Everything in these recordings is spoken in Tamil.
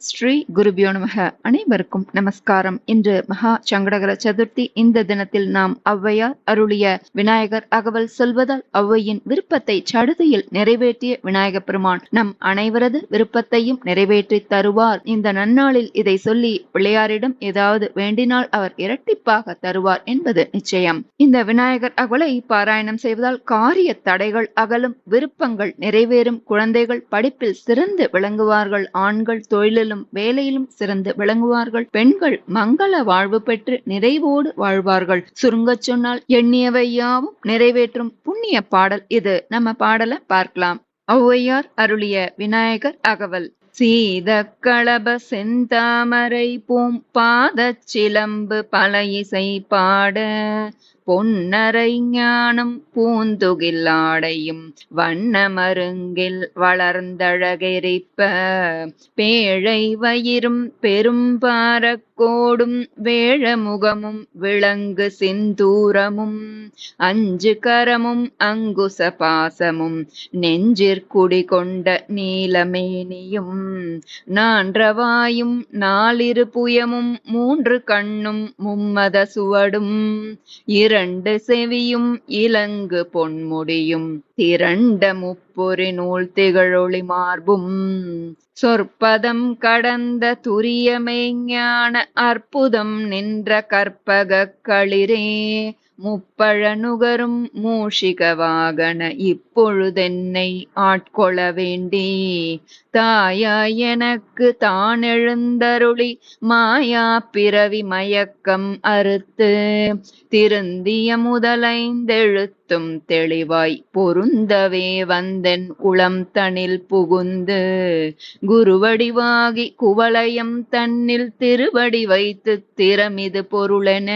ஸ்ரீ குருபியோ நமக. அனைவருக்கும் நமஸ்காரம். இன்று மகா சங்கடகர சதுர்த்தி. இந்த தினத்தில் நாம் ஔவையார் அருளிய விநாயகர் அகவல் சொல்வதால் ஔவையின் விருப்பத்தை சடுதியில் நிறைவேற்றிய விநாயக பெருமான் நம் அனைவரது விருப்பத்தையும் நிறைவேற்றி தருவார். இந்த நன்னாளில் இதை சொல்லி பிள்ளையாரிடம் ஏதாவது வேண்டினால் அவர் இரட்டிப்பாக தருவார் என்பது நிச்சயம். இந்த விநாயகர் அகவலை பாராயணம் செய்வதால் காரிய தடைகள் அகலும் விருப்பங்கள் நிறைவேறும் குழந்தைகள் படிப்பில் சிறந்து விளங்குவார்கள் ஆண்கள் தொழிலில் தொழிலிலும் வேலையிலும் சிறந்து விளங்குவார்கள். பெண்கள் மங்கள வாழ்வு பெற்று நிறைவோடு வாழ்வார்கள். சுருங்கச் சொன்னால் எண்ணியவையாவும் நிறைவேற்றும் புண்ணிய பாடல் இது. நம்ம பாடல பார்க்கலாம். ஔவையார் அருளிய விநாயகர் அகவல். சீத களப செந்தாமரை பூம் பாதச் சிலம்பு பல இசை பாட பொன்னரை ஞானம் பூந்துகில் ஆடையும் வண்ணமருங்கில் வளர்ந்தழகெரிப்ப பேழை வயிறும் பெரும்பாரக்கோடும் வேழமுகமும் விளங்கு சிந்தூரமும் அஞ்சு கரமும் அங்குச பாசமும் நெஞ்சிற்குடி கொண்ட நீலமேனியும் நான்றவாயும் நாலிரு புயமும் மூன்று கண்ணும் மும்மத சுவடும். இரண்டு செவியும் இலங்கு பொன்முடியும். திரண்ட முப்பொறி நூல் திகழொளி மார்பும். சொற்பதம் கடந்த துரியமெய்ஞான அற்புதம் நின்ற கற்பக களிரே. முப்பழ நுகரும் மூஷிக வாகன இப்பொழுதென்னை ஆட்கொள வேண்டி. தாயா எனக்கு தான் எழுந்தருளி மாயா பிறவி மயக்கம் அறுத்து. திருந்திய முதலைந்தெழுத்தும் தெளிவாய் பொருந்தவே வந்தென் உளம் தனில் புகுந்து. குருவடிவாகி குவலயம் தன்னில் திருவடி வைத்து திறமிது பொருளென.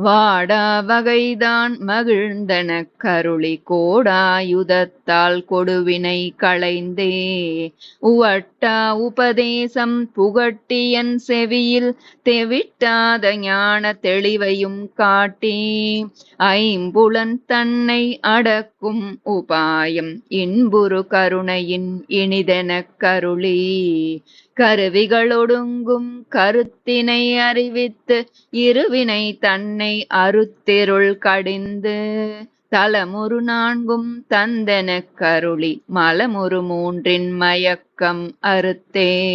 வாடா வகைதான் மகிழ்ந்தன கருளி கோடாயுதத்தால் கொடுவினை களைந்தே. உவட்டா உபதேசம் புகட்டியன் செவியில் தெவிட்டாத ஞான தெளிவையும் காட்டி. ஐம்புலன் தன்னை அடக்கும் உபாயம் இன்புரு கருணையின் இனிதெனக் கருளி. கருவிகளொடுங்கும் கருத்தினை அறிவித்து இருவினை தன்னை அறுத்தெருள் கடிந்து. தலமுறு நான்கும் தந்தெனக் கருளி மலமுறு மூன்றின் மயக்கம் அறுத்தே.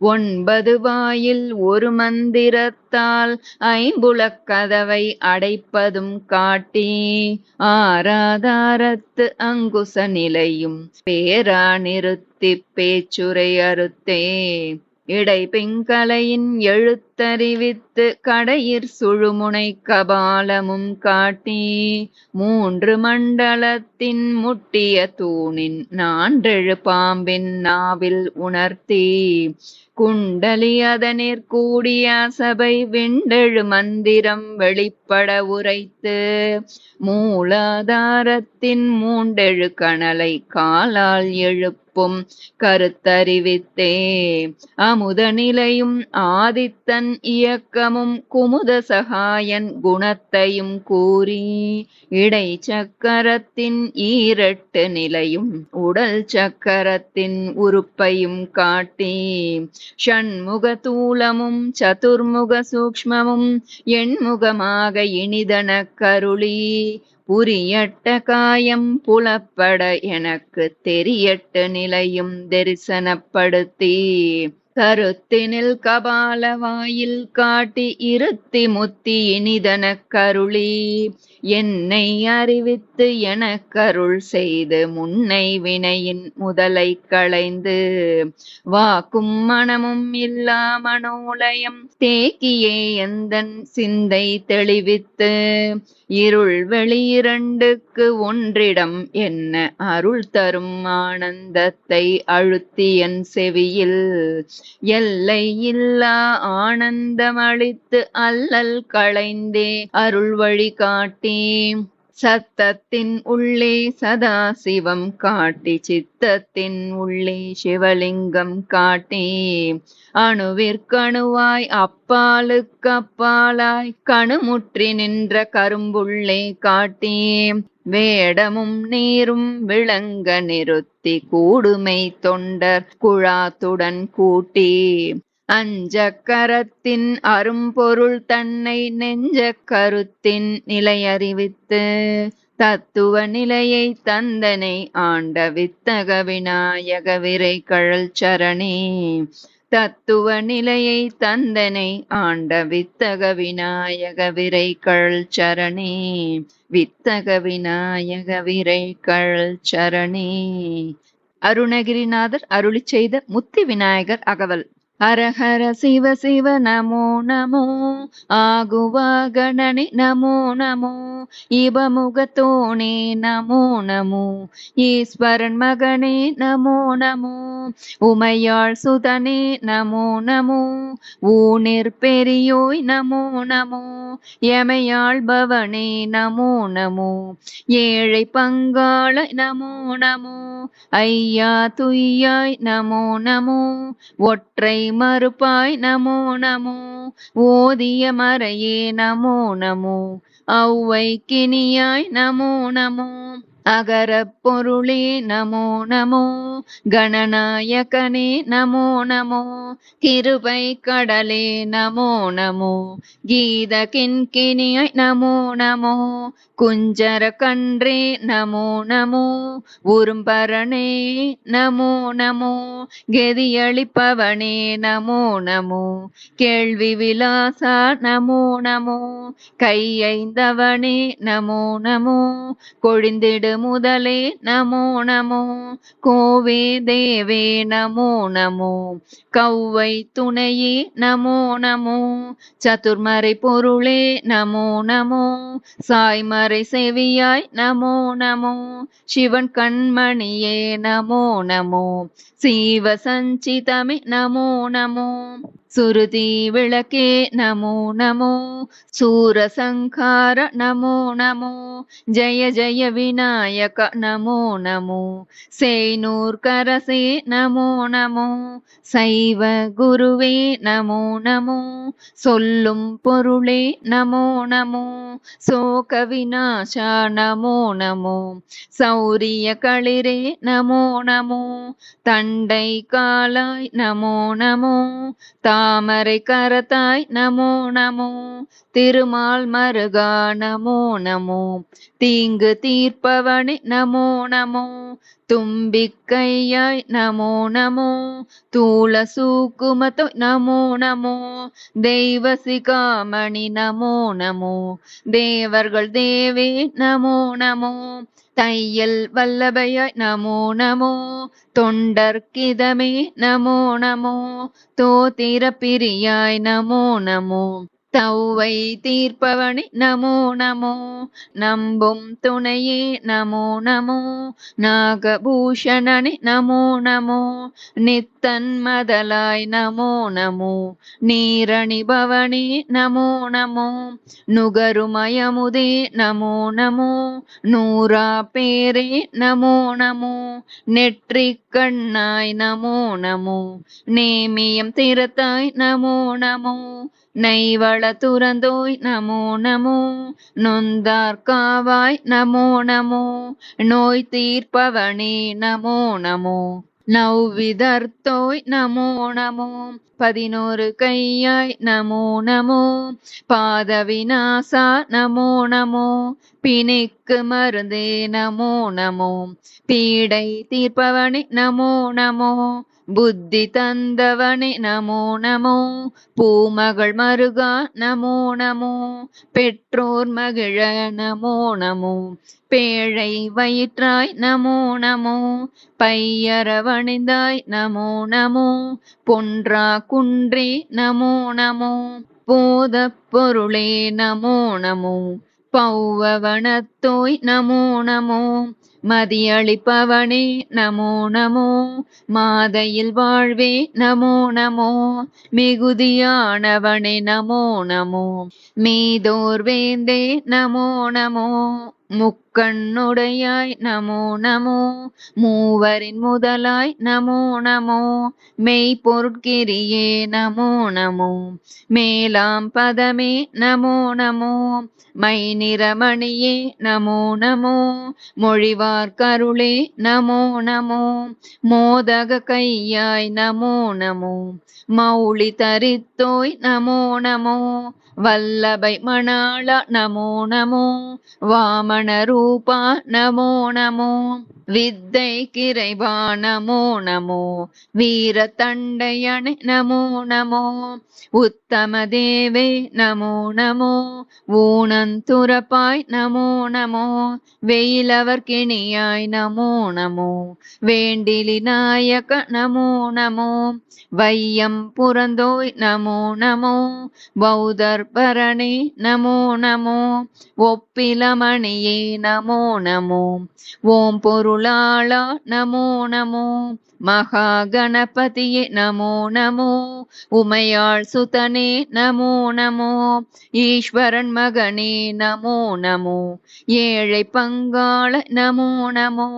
ஒன்பது வாயில் ஒரு மந்திரத்தால் ஐம்புலக் கதவை அடைப்பதும் காட்டி ஆராதாரத்து அங்குச நிலையும் பேரா நிறுத்தி பேச்சுரை அறுத்தே இடை பிங்கலையின் கருத்தறிவித்து கடையிற் சுழுமுனை கபாலமும் காட்டி மூன்று மண்டலத்தின் முட்டிய தூணின் நான்றெழு பாம்பின் நாவில் உணர்த்தி குண்டலி அதனிற் கூடிய சபை விண்டெழு மந்திரம் வெளிப்பட உரைத்து மூலாதாரத்தின் மூண்டெழு கணலை காலால் எழுப்பும் கருத்தறிவித்தே அமுத நிலையும் ஆதித்தன் இயக்கமும் குமுத சகாயன் குணத்தையும் கூறி இடை சக்கரத்தின் ஈரட்டு நிலையும் உடல் சக்கரத்தின் உறுப்பையும் காட்டி ஷண்முக தூலமும் சதுர்முக சூக்மமும் எண்முகமாக இனிதன கருளி புரியட்ட காயம் புலப்பட எனக்கு தெரியட்ட நிலையும் தரிசனப்படுத்தி கருத்தினில் கபால வாயில் காட்டி இருத்தி முத்தி இனிதன கருளி. என்னை அறிவித்து எனக்கருள் செய்து முன்னை வினையின் முதலை களைந்து. வாக்கும் மனமும் இல்லா மனோலயம் தேக்கியே எந்தன் சிந்தை தெளிவித்து. இருள் வெளியிரண்டுக்கு ஒன்றிடம் என்ன அருள் தரும் ஆனந்தத்தை அழுத்தியன் செவியில். எல்லை இல்லா ஆனந்தமளித்து அல்லல் களைந்தே அருள் வழி காட்டே சத்தத்தின் உள்ளே சதா சிவம் காட்டி சித்தத்தின் உள்ளே சிவலிங்கம் காட்டி அணுவிற்கணுவாய் அப்பாலுக்கு அப்பாலாய் கணுமுற்றி நின்ற கரும்புள்ளே காட்டி வேடமும் நீரும் விளங்க நிறுத்தி கூடுமை தொண்டர் குழாத்துடன் கூட்டி அஞ்சக்கரத்தின் அரும்பொருள் தன்னை நெஞ்ச கருத்தின் நிலையறிவித்து தத்துவ நிலையை தந்தனை ஆண்ட வித்தக விநாயக விரை கழல் சரணே தத்துவ நிலையை தந்தனை ஆண்ட வித்தக விநாயக விரை சரணே. வித்தக விநாயக விரை சரணே. அருணகிரிநாதர் அருளி செய்த முத்தி விநாயகர் அகவல். ஹரஹர சிவ சிவ நமோ நமோ. ஆகுவா கணனி நமோ நமோ. இவமுகத்தோனே நமோ நமோ. ஈஸ்வரன் மகனே நமோ நமோ. உமையாள் சுதனே நமோ நமோ. ஊனிற் பெரியோய் நமோ நமோ. எமையாள் பவனே நமோ நமோ. ஏழை பங்காள நமோ நமோ. ஐயா துய்யாய் நமோ நமோ. ஒற்றை மறுப்பாய் நமோ நமோ. ஓதிய மறையே நமோ நமோ. ஔவை கினியாய் நமோ நமோ. அகரப் பொருளே நமோ நமோ கணநாயகனே நமோ நமோ கிருபை கடலே நமோ நமோ கீத கிண்கிணியாய் நமோ நமோ குஞ்சர கன்றே நமோ நமோ உரும்பரணே நமோ நமோ கெதியளிப்பவனே நமோ நமோ கேள்வி விலாசா நமோ நமோ கையைந்தவனே நமோ நமோ கொழிந்திடு முதலே நமோ நமோ கோவே தேவே நமோ நமோ கௌவை துணையே நமோ நமோ சதுர்மறை பொருளே நமோ நமோ சாய்மறை செவியாய் நமோ நமோ சிவன் கண்மணியே நமோ நமோ சீவ சஞ்சிதமே நமோ நமோ. சுருதி விளக்கே நமோ நமோ சூரசங்கார நமோ நமோ ஜய ஜய விநாயக நமோ நமோ சேனூர் கரசே நமோ நமோ சைவ குருவே நமோ நமோ சொல்லும் பொருளே நமோ நமோ சோக விநாசா நமோ நமோ சௌரிய களிரே நமோ நமோ தண்டை காலாய் நமோ நமோ தா தாமரை கரத்தாய் நமோ நமோ திருமால் மருகா நமோ நமோ தீங்கு தீர்ப்பவனே நமோ நமோ தும்பிக்கையாய் நமோ நமோ தூள சூக்குமத்தோ நமோ நமோ தெய்வ சிகாமணி நமோ நமோ தேவர்கள் தேவே நமோ நமோ தையல் வல்லபயாய் நமோ நமோ தொண்டர்கிதமே நமோ நமோ தோத்திர பிரியாய் நமோ நமோ. தௌவை தீர்ப்பவனே நமோ நமோ. நம்பும் துணையே நமோ நமோ. நாகபூஷணனே நமோ நமோ. நித்தன் மதலாய் நமோ நமோ. நீரணிபவனே நமோ நமோ. நுகருமயமுதே நமோ நமோ. நூறா பேரே நமோ நமோ. நெற்றிக் கண்ணாய் நமோ நமோ. நேமியம் திறத்தாய் நமோ நமோ. நைவள துறந்தோய் நமோ நமோ நொந்தார் காவாய் நமோ நமோ நோய் தீர்ப்பவனே நமோ நமோ. நவ்விதர்த்தோய் நமோ நமோ பதினோரு கையாய் நமோ நமோ. பாத விநாசா நமோ நமோ. பிணைக்கு மருந்தே நமோ நமோ. பீடை தீர்ப்பவனே நமோ நமோ. புத்தி தந்தவனே நமோ நமோ. பூமகள் மருகா நமோ நமோ. பெற்றோர் மகிழ நமோ நமோ. பேழை வயிற்றாய் நமோ நமோ. பையரவணிந்தாய் நமோ நமோ. பொன்றா குன்றே நமோ நமோ. போத பொருளே நமோ நமோ. பௌவவனத்தோய் நமோ நமோ. மதியளிப்பவனே நமோ நமோ. மாதையில் வாழ்வே நமோ நமோ. மிகுதியானவனே நமோ நமோ. மீதோர் வேந்தே நமோ நமோ. முக்கண்ணுடையாய் நமோ நமோ மூவரின் முதலாய் நமோ நமோ மெய்ப்பொருட்கிரியே நமோ நமோ மேலாம் பதமே நமோ நமோ மை நிறமணியே நமோ நமோ மொழிவார் கருளே நமோ நமோ மோதக கையாய் நமோ நமோ மௌளி தரித்தோய் நமோ நமோ வல்லபை மணாள நமோ நமோ வாமணரு ரூபா நமோ நமோ வித்தை கிரைவா நமோ நமோ வீர தண்டையணை நமோ நமோ உத்தம தேவே நமோ நமோ ஊனந்துரப்பாய் நமோ நமோ வெயிலவர் கிணியாய் நமோ நமோ வேண்டிலி நாயக நமோ நமோ வையம் புறந்தோய் நமோ நமோ பௌதர் பரணி நமோ நமோ ஒப்பிலமணியே நமோ நமோ நமோ. ஓம் பொருளாளா நமோ நமோ. மகா கணபதியே நமோ நமோ. உமையாள் சுதனே நமோ நமோ. ஈஸ்வரன் மகனே நமோ நமோ. ஏழை பங்காள நமோ நமோ.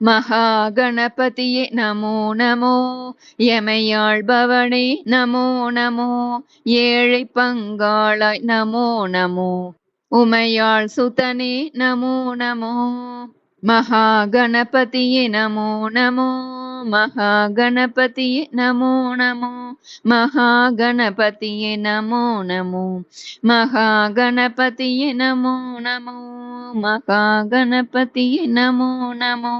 மகா கணபதியே நமோ நமோ. எமையாள் பவனே நமோ நமோ. ஏழை பங்காளாய் நமோ நமோ. உமையாள் சுதனே நமோ நமோ மகா கணபதியே நமோ நமோ மகா கணபதியே நமோ நமோ மகா கணபதியே நமோ நமோ மகா கணபதியே நமோ நமோ மகா கணபதியே நமோ நமோ.